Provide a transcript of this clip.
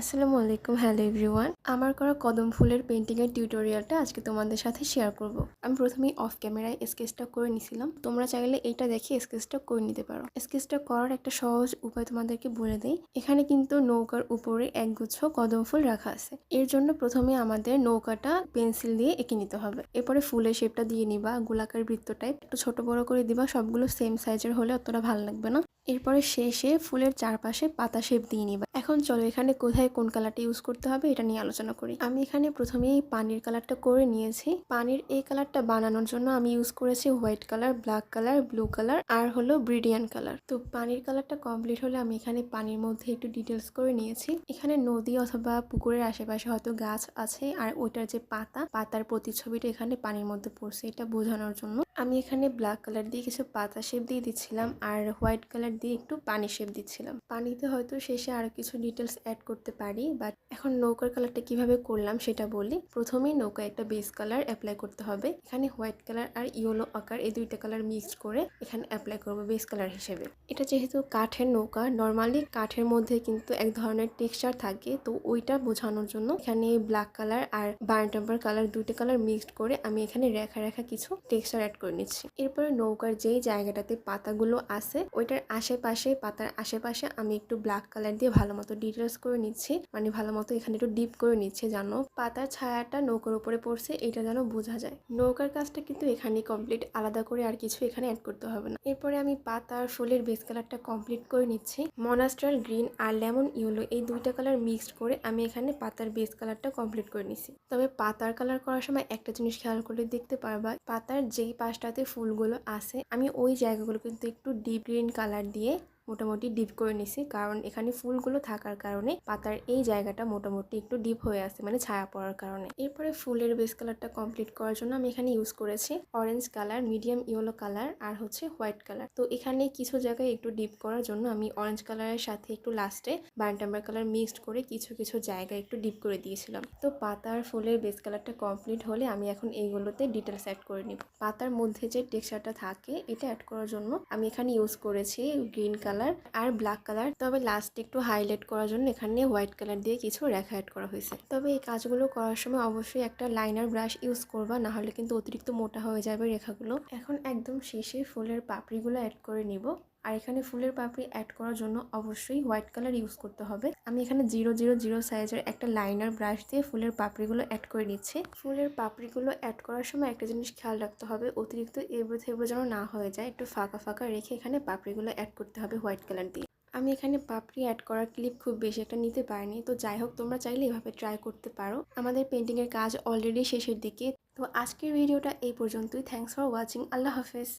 আসসালামু আলাইকুম, hello everyone. আমার করা কদম ফুলের পেন্টিংয়ের টিউটোরিয়ালটা আজকে তোমাদের সাথে শেয়ার করব। আমি প্রথমেই অফ ক্যামেরায় স্কেচটা করে নিছিলাম। তোমরা চাইলে এইটা দেখে স্কেচটা করে নিতে পারো। স্কেচটা করার একটা সহজ উপায় তোমাদেরকে বলে দেই। এখানে কিন্তু নৌকার উপরে একগুচ্ছ কদম ফুল রাখা আছে। এর জন্য প্রথমে আমাদের নৌকাটা পেন্সিল দিয়ে এঁকে নিতে হবে। এরপরে ফুলের শেপটা দিয়ে নিবা, গোলাকার বৃত্ত টাইপ একটু ছোট বড় করে দিবা, সবগুলো সেম সাইজের হলে অতটা ভালো লাগবে না। এরপরে শেষে ফুলের চারপাশে পাতা শেপ দিয়ে নিবা। এখন চলো এখানে কোথায় কোন কালারটা ইউজ করতে হবে এটা নিয়ে আলোচনা করি। আমি এখানে প্রথমেই পানির কালারটা করে নিয়েছি। পানির এই কালারটা বানানোর জন্য আমি ইউজ করেছি white colour, black colour, blue colour আর হলো ব্রিডিয়ান কালার। তো পানির কালারটা কমপ্লিট হলে আমি এখানে পানির মধ্যে একটু ডিটেলস করে নিয়েছি। এখানে নদী অথবা পুকুরের আশেপাশে হয়তো গাছ আছে আর ওইটার যে পাতা, পাতার প্রতিচ্ছবিটা এখানে পানির মধ্যে পড়ছে এটা বোঝানোর জন্য। আমি এখানে ব্ল্যাক কালার দিয়ে কিছু পাতা শেপ দিয়ে দিচ্ছিলাম আর হোয়াইট কালার দিয়ে একটু পানি শেপ দিচ্ছিলাম। পানিতে হয়তো শেষে আরও কিছু ডিটেলস অ্যাড করতে পারি বাট এখন নৌকার কালারটা কীভাবে করলাম সেটা বলি। প্রথমেই নৌকায় একটা বেস কালার অ্যাপ্লাই করতে হবে। এখানে হোয়াইট কালার আর ইয়েলো আকার এই দুইটা কালার মিক্সড করে এখানে অ্যাপ্লাই করব বেস কালার হিসেবে। এটা যেহেতু কাঠের নৌকা নর্মালি কাঠের মধ্যে কিন্তু এক ধরনের টেক্সচার থাকে, তো ওইটা বোঝানোর জন্য এখানে ব্ল্যাক কালার আর বার্ন টেম্পার কালার দুইটা কালার মিক্সড করে আমি এখানে রেখা রেখা কিছু টেক্সচার অ্যাড করে নিচ্ছি। এরপরে নৌকার যেই জায়গাটাতে পাতাগুলো আছে, ওইটার আশেপাশে, পাতার আশেপাশে আমি একটু ব্ল্যাক কালার দিয়ে ভালো মতো ডিটেলস করে নিচ্ছি। মানে ভালো মতো এখানে একটু ডিপ করে নিচ্ছে জানো পাতার ছায়াটা নৌকার উপরে পড়ছে, এটা যেন বোঝা যায়। নৌকার কাজটা কিন্তু এখানে কমপ্লিট আলাদা করে আর কিছু এখানে অ্যাড করতে হবে না। এরপরে আমি পাতার ফুলের বেস কালারটা কমপ্লিট করে নিচ্ছি। মনাস্ট্রাল গ্রিন আর লেমন ইয়েলো এই দুইটা কালার মিক্সড করে আমি এখানে পাতার বেস কালারটা কমপ্লিট করে নিচ্ছি। তবে পাতার কালার করার সময় একটা জিনিস খেয়াল করলে দেখতে পারবা, পাতার যেই পাশটাতে ফুলগুলো আছে আমি ওই জায়গাগুলো কিন্তু একটু ডিপ গ্রিন কালার দিয়ে মোটামুটি ডিপ করে নিছি। কারণ এখানে ফুলগুলো থাকার কারণে পাতার এই জায়গাটা মোটামুটি একটু ডিপ হয়ে আছে মানে ছায়া পড়ার কারণে। এরপরে ফুলের বেস কালারটা কমপ্লিট করার জন্য আমি এখানে ইউজ করেছি orange colour medium yellow colour আর হচ্ছে হোয়াইট কালার তো এখানে কিছু জায়গায় একটু ডিপ করার জন্য আমি অরেঞ্জ কালারের সাথে একটু লাস্টে বার্নটাম্বার কালার মিক্সড করে কিছু কিছু জায়গায় একটু ডিপ করে দিয়েছিলাম। তো পাতার ফুলের বেস কালারটা কমপ্লিট হলে আমি এখন এইগুলোতে ডিটেলস অ্যাড করে নিব। পাতার মধ্যে যে টেক্সচারটা থাকে, এটা অ্যাড করার জন্য আমি এখানে ইউজ করেছি গ্রিন কালার আর ব্ল্যাক কালার তবে লাস্ট একটু হাইলাইট করার জন্য এখানে হোয়াইট কালার দিয়ে কিছু রেখা অ্যাড করা হয়েছে। তবে এই কাজগুলো করার সময় অবশ্যই একটা লাইনার ব্রাশ ইউজ করবা না হলে কিন্তু অতিরিক্ত মোটা হয়ে যাবে রেখাগুলো। এখন একদম শেষে ফুলের পাপড়িগুলো অ্যাড করে নিব। আর এখানে ফুলের পাপড়ি অ্যাড করার জন্য অবশ্যই হোয়াইট কালার ইউজ করতে হবে। আমি এখানে জিরো জিরো জিরো সাইজের একটা লাইনার ব্রাশ দিয়ে ফুলের পাপড়িগুলো অ্যাড করে নিচ্ছি। ফুলের পাপড়িগুলো অ্যাড করার সময় একটা জিনিস খেয়াল রাখতে হবে, অতিরিক্ত এবড়ো থেবড়ো যেন না হয়ে যায়, একটু ফাঁকা ফাঁকা রেখে এখানে পাপড়িগুলো অ্যাড করতে হবে হোয়াইট কালার দিয়ে। আমি এখানে পাপড়ি অ্যাড করার ক্লিপ খুব বেশি একটা নিতে পারিনি, তো যাই হোক তোমরা চাইলে এভাবে ট্রাই করতে পারো। আমাদের পেন্টিংয়ের কাজ অলরেডি শেষের দিকে, তো আজকের ভিডিওটা এই পর্যন্তই। থ্যাংকস ফর ওয়াচিং আল্লাহ হাফেজ।